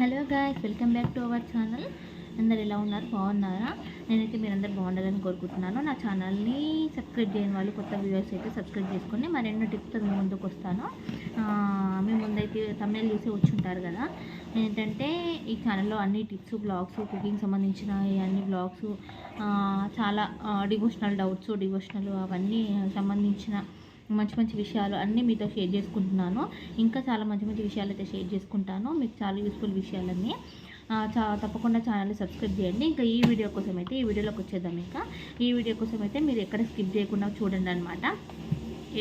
Hello guys welcome back to our channel అందరు ఎలా ఉన్నారు? బాగున్నారా? నేనైతే మీరందరూ బాగుండాలని కోరుకుంటున్నాను. నా ఛానల్ని సబ్స్క్రైబ్ చేయని వాళ్ళు కొత్త వ్యూవర్స్ అయితే సబ్స్క్రైబ్ చేసుకొని మరెన్నో టిప్స్ మీ ముందుకు వస్తాను. మీ ముందైతే తమిళ చూసి వచ్చి ఉంటారు కదా. ఏంటంటే ఈ ఛానల్లో అన్ని టిప్స్ బ్లాగ్స్ కుకింగ్ సంబంధించిన అన్ని బ్లాగ్స్ చాలా డివోషనల్ డౌట్స్ డివోషనల్ అవన్నీ సంబంధించిన మంచి మంచి విషయాలు అన్నీ మీతో షేర్ చేసుకుంటున్నాను. ఇంకా చాలా మంచి మంచి విషయాలు అయితే షేర్ చేసుకుంటాను. మీకు చాలా యూస్ఫుల్ విషయాలన్నీ. చా తప్పకుండా ఛానల్ని సబ్స్క్రైబ్ చేయండి. ఇంకా ఈ వీడియో కోసం అయితే ఈ వీడియోలోకి వచ్చేద్దాం ఇంకా. ఈ వీడియో కోసం అయితే మీరు ఎక్కడ స్కిప్ చేయకుండా చూడండి అనమాట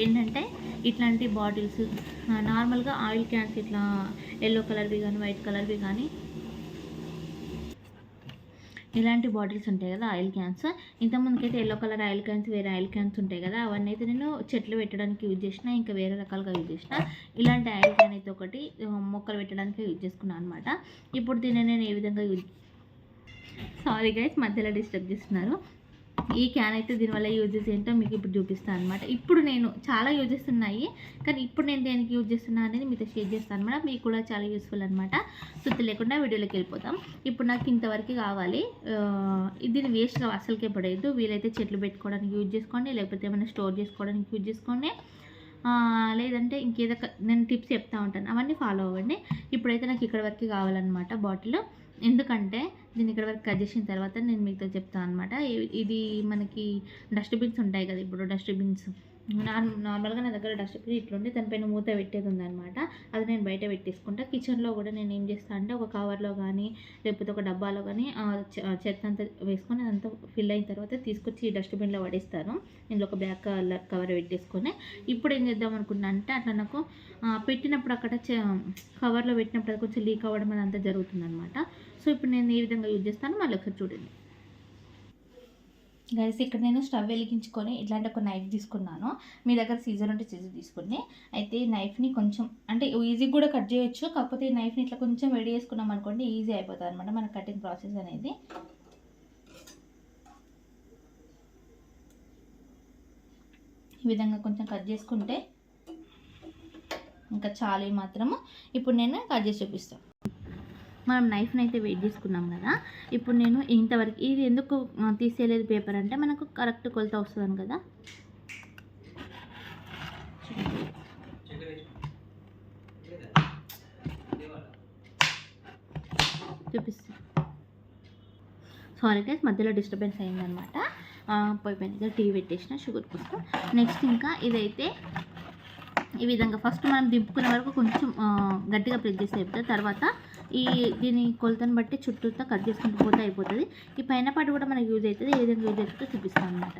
ఏంటంటే ఇట్లాంటి బాటిల్స్ నార్మల్గా ఆయిల్ క్యాన్స్ ఇట్లా ఎల్లో కలర్వి కానీ వైట్ కలర్వి కానీ ఇలాంటి బాటిల్స్ ఉంటాయి కదా ఆయిల్ క్యాన్స్. ఇంతకుముందుకైతే ఎల్లో కలర్ ఆయిల్ క్యాన్స్ వేరే ఆయిల్ క్యాన్స్ ఉంటాయి కదా అవన్నీ అయితే నేను చెట్లు పెట్టడానికి యూజ్ చేసిన ఇంకా వేరే రకాలుగా యూజ్ చేసిన. ఇలాంటి ఆయిల్ క్యాన్ అయితే ఒకటి మొక్కలు పెట్టడానికి యూజ్ చేసుకున్నాను అనమాట ఇప్పుడు దీన్ని నేను ఏ విధంగా యూజ్ సారీ గైస్ మధ్యలో డిస్టర్బ్ చేస్తున్నారు. ఈ క్యాన్ అయితే దీనివల్ల యూజెస్ ఏంటో మీకు ఇప్పుడు చూపిస్తాను అనమాట ఇప్పుడు నేను చాలా యూజెస్ ఉన్నాయి. కానీ ఇప్పుడు నేను దేనికి యూజ్ చేస్తున్నా అనేది మీతో షేర్ చేస్తాను అనమాట మీకు కూడా చాలా యూస్ఫుల్ అనమాట సుత్తి లేకుండా వీడియోలోకి వెళ్ళిపోతాం. ఇప్పుడు నాకు ఇంతవరకు కావాలి. ఆ, దీన్ని వేస్ట్గా అసలుకే పడేయద్దు. వీలైతే చెట్లు పెట్టుకోవడానికి యూజ్ చేసుకోండి. లేకపోతే ఏమైనా స్టోర్ చేసుకోవడానికి యూజ్ చేసుకోండి. లేదంటే ఇంకేదో నేను టిప్స్ చెప్తా ఉంటాను. అవన్నీ ఫాలో అవ్వండి. ఇప్పుడైతే నాకు ఇక్కడ వరకు కావాలన్నమాట బాటిల్ ఎందుకంటే దీన్ని ఇక్కడ వరకు కట్ చేసిన తర్వాత నేను మీతో చెప్తాను అనమాట ఇది మనకి డస్ట్బిన్స్ ఉంటాయి కదా ఇప్పుడు డస్ట్బిన్స్ నార్మల్గా నా దగ్గర డస్ట్ బిన్ ఇట్లుండి దానిపైన మూత పెట్టేది ఉందనమాట అది నేను బయట పెట్టేసుకుంటా. కిచెన్లో కూడా నేను ఏం చేస్తాను అంటే ఒక కవర్లో కానీ లేకపోతే ఒక డబ్బాలో కానీ చెత్త అంతా వేసుకొని అదంతా ఫిల్ అయిన తర్వాత తీసుకొచ్చి ఈ డస్ట్బిన్లో పడేస్తాను. ఇందులో ఒక బ్లాక్ కలర్ కవర్ పెట్టేసుకొని. ఇప్పుడు ఏం చేద్దాం అనుకున్నా అంటే అట్లా నాకు పెట్టినప్పుడు అక్కడ కవర్లో పెట్టినప్పుడు అది కొంచెం లీక్ అవ్వడం అది అంతా జరుగుతుంది అనమాట సో ఇప్పుడు నేను ఏ విధంగా యూజ్ చేస్తాను మళ్ళీ ఒకసారి చూడండి. గైస్ ఇక్కడ నేను స్టవ్ వెలిగించుకొని ఇట్లాంటి ఒక నైఫ్ తీసుకున్నాను. మీ దగ్గర సీజర్ ఉంటే సీజర్ తీసుకుని అయితే ఈ నైఫ్ని కొంచెం అంటే ఈజీ కూడా కట్ చేయొచ్చు. కాకపోతే ఈ నైఫ్ని ఇట్లా కొంచెం రెడీ చేసుకున్నాం అనుకోండి ఈజీ అయిపోతుంది అనమాట మన కటింగ్ ప్రాసెస్ అనేది. ఈ విధంగా కొంచెం కట్ చేసుకుంటే ఇంకా చాలు మాత్రము. ఇప్పుడు నేను కట్ చేసి చూపిస్తాను మనం నైఫ్ని అయితే వెయిట్ చేసుకున్నాం కదా. ఇప్పుడు నేను ఇంతవరకు ఇది ఎందుకు తీసేయలేదు పేపర్ అంటే మనకు కరెక్ట్ కొలత వస్తుంది కదా. చూపిస్తా. సారీ గైస్ మధ్యలో డిస్టర్బెన్స్ అయిందనమాట పోయి పైన టీ పెట్టేసిన షుగర్ కోసం నెక్స్ట్ ఇంకా ఇదైతే ఈ విధంగా ఫస్ట్ మనం దింపుకునే వరకు కొంచెం గట్టిగా ప్రెస్ చేస్తే తర్వాత ఈ దీని కొలతను బట్టి చుట్టూతో కట్ చేసుకుంటూ పోతే అయిపోతుంది. ఈ పైన పాటు కూడా మనకు యూజ్ అవుతుంది ఏ విధంగా యూజ్ అవుతుందో చూపిస్తాం అనమాట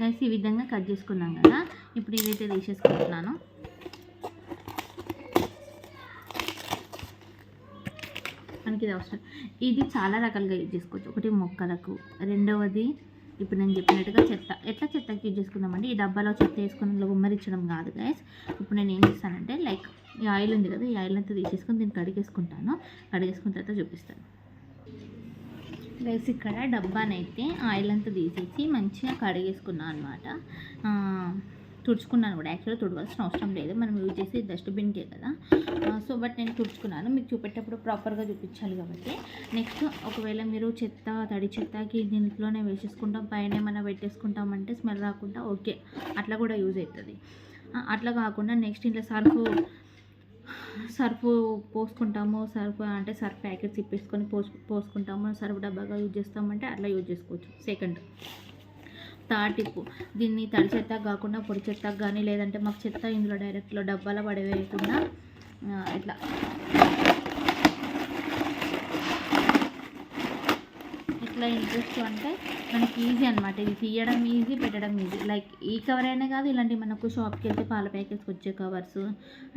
గైస్ ఈ విధంగా కట్ చేసుకున్నాం కదా. ఇప్పుడు ఇదైతే తీసేసుకుంటున్నాను. మనకి ఇది అవసరం. ఇది చాలా రకాలుగా యూజ్ చేసుకోవచ్చు. ఒకటి మొక్కలకు రెండవది ఇప్పుడు నేను చెప్పినట్టుగా చెత్త. ఎట్లా చెత్తకి యూజ్ చేసుకున్నామండి ఈ డబ్బాలో చెత్త వేసుకుని ఉమ్మరించడం కాదు గైస్. ఇప్పుడు నేను ఏం చేస్తానంటే లైక్ ఈ ఆయిల్ ఉంది కదా ఈ ఆయిల్ అంతా తీసేసుకొని దీన్ని కడిగేసుకుంటాను. కడిగేసుకున్న తర్వాత చూపిస్తాను. గైస్ ఇక్కడ డబ్బానైతే ఆయిల్ అంతా తీసేసి మంచిగా కడిగేసుకున్నాను అనమాట తుడుచుకున్నాను కూడా. యాక్చువల్గా తుడవాల్సిన అవసరం లేదు. మనం యూజ్ చేసి డస్ట్బిన్కే కదా. సో బట్ నేను తుడుచుకున్నాను. మీకు చూపెట్టేటప్పుడు ప్రాపర్గా చూపించాలి కాబట్టి. నెక్స్ట్ ఒకవేళ మీరు చెత్త తడి చెత్తకి దీంట్లోనే వేసేసుకుంటాం పైన ఏమైనా పెట్టేసుకుంటామంటే స్మెల్ రాకుండా ఓకే. అట్లా కూడా యూజ్ అవుతుంది. అట్లా కాకుండా నెక్స్ట్ ఇంట్లో సర్ఫ్ సర్ఫ్ పోసుకుంటాము సర్ఫ్ అంటే సర్ఫ్ ప్యాకెట్స్ ఇప్పేసుకొని పోసు పోసుకుంటాము సర్ఫ్ డబ్బాగా యూజ్ చేస్తామంటే అట్లా యూజ్ చేసుకోవచ్చు సెకండ్ తాటిప్పు దీన్ని తడి చెత్త కాకుండా పొడి చెత్త కానీ లేదంటే మాకు చెత్త ఇందులో డైరెక్ట్లో డబ్బాలో పడవేయకుండా ఇట్లా ఇట్లా ఇంట్రెస్ట్ అంటే మనకి ఈజీ అనమాట ఇది తీయడం ఈజీ పెట్టడం ఈజీ లైక్ ఈ కవర్ అయినా కాదు ఇలాంటి మనకు షాప్కి వెళ్తే పాల ప్యాకెట్స్కి వచ్చే కవర్స్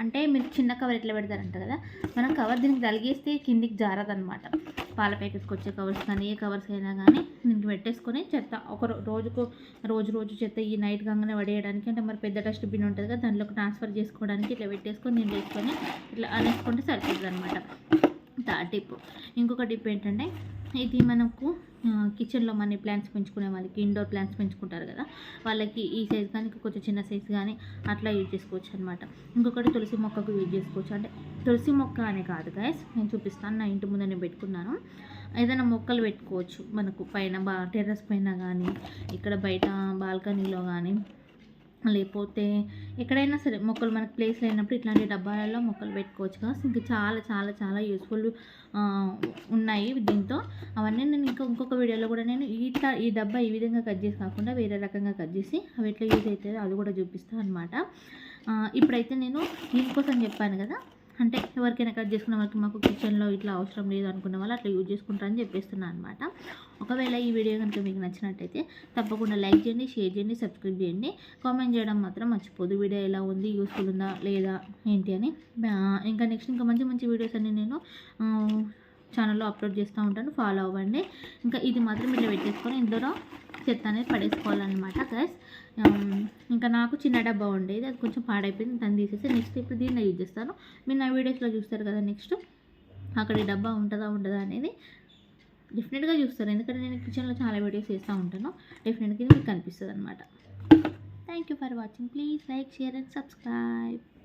అంటే మీరు చిన్న కవర్ ఎట్లా పెడతారంట కదా? మనం కవర్ దీనికి తలిగేస్తే కిందికి జారదనమాట పాల ప్యాకెట్స్కి వచ్చే కవర్స్ కానీ ఏ కవర్స్ అయినా కానీ దీనికి పెట్టేసుకొని చెత్త. ఒక రోజుకు రోజు రోజు చెత్త ఈ నైట్ కాగానే పడేయడానికి అంటే మరి పెద్ద డస్ట్ బిన్ ఉంటుంది కదా దానిలో ట్రాన్స్ఫర్ చేసుకోవడానికి ఇట్లా పెట్టేసుకొని నేను వేసుకొని ఇట్లా అనేసుకుంటే సరిపోతుంది అనమాట టిప్ ఇంకొక టిప్ ఏంటంటే ఇది మనకు కిచెన్లో మనీ ప్లాంట్స్ పెంచుకునే వాళ్ళకి ఇండోర్ ప్లాంట్స్ పెంచుకుంటారు కదా. వాళ్ళకి ఈ సైజ్ కానీ కొంచెం చిన్న సైజ్ కానీ అట్లా యూజ్ చేసుకోవచ్చు అనమాట ఇంకొకటి తులసి మొక్కకు యూజ్ చేసుకోవచ్చు. అంటే తులసి మొక్క అనే కాదు గాయస్ నేను చూపిస్తాను నా ఇంటి ముందు నేను పెట్టుకున్నాను. ఏదైనా మొక్కలు పెట్టుకోవచ్చు మనకు పైన బా టెర్రస్ పైన కానీ ఇక్కడ బయట బాల్కనీలో కానీ. లేకపోతే ఎక్కడైనా సరే మొక్కలు మనకు ప్లేస్ లేనప్పుడు ఇట్లాంటి డబ్బాలలో మొక్కలు పెట్టుకోవచ్చు కదా. ఇంకా చాలా చాలా చాలా యూస్ఫుల్ ఉన్నాయి దీంతో. అవన్నీ నేను ఇంకా ఇంకొక వీడియోలో కూడా నేను ఇట్లా ఈ డబ్బా ఈ విధంగా కట్ చేసి కాకుండా వేరే రకంగా కట్ చేసి అవి ఎట్లా యూజ్ అవుతుందో అది కూడా చూపిస్తాను అనమాట ఇప్పుడైతే నేను దీనికోసం చెప్పాను కదా. అంటే ఎవరికైనా కట్ చేసుకున్న వాళ్ళకి మాకు కిచెన్లో ఇట్లా అవసరం లేదు అనుకున్న వాళ్ళు అట్లా యూజ్ చేసుకుంటారని చెప్పేస్తున్నాను అనమాట ఒకవేళ ఈ వీడియో కనుక మీకు నచ్చినట్టయితే తప్పకుండా లైక్ చేయండి షేర్ చేయండి సబ్స్క్రైబ్ చేయండి. కామెంట్ చేయడం మాత్రం మర్చిపోదు. వీడియో ఎలా ఉంది యూస్ఫుల్ ఉందా లేదా ఏంటి అని. ఇంకా నెక్స్ట్ ఇంకా మంచి మంచి వీడియోస్ అన్ని నేను ఛానల్లో అప్లోడ్ చేస్తూ ఉంటాను. ఫాలో అవ్వండి. ఇంకా ఇది మాత్రం ఇట్లా పెట్టేసుకొని ఇందులో చెత్త అనేది పడేసుకోవాలన్నమాట గైస్ um, ఇంకా నాకు చిన్న డబ్బా ఉండేది అది కొంచెం పాడైపోయింది దాన్ని తీసేసి నెక్స్ట్ ఇప్పుడు దీన్ని యూజ్ చేస్తాను. మీరు నా వీడియోస్లో చూస్తారు కదా నెక్స్ట్ అక్కడ ఈ డబ్బా ఉంటుందా ఉండదా అనేది డెఫినెట్గా చూస్తారు. ఎందుకంటే నేను కిచెన్లో చాలా వీడియోస్ చేస్తూ ఉంటాను. డెఫినెట్గా ఇది మీకు కనిపిస్తుంది అనమాట thank you for watching please like share and subscribe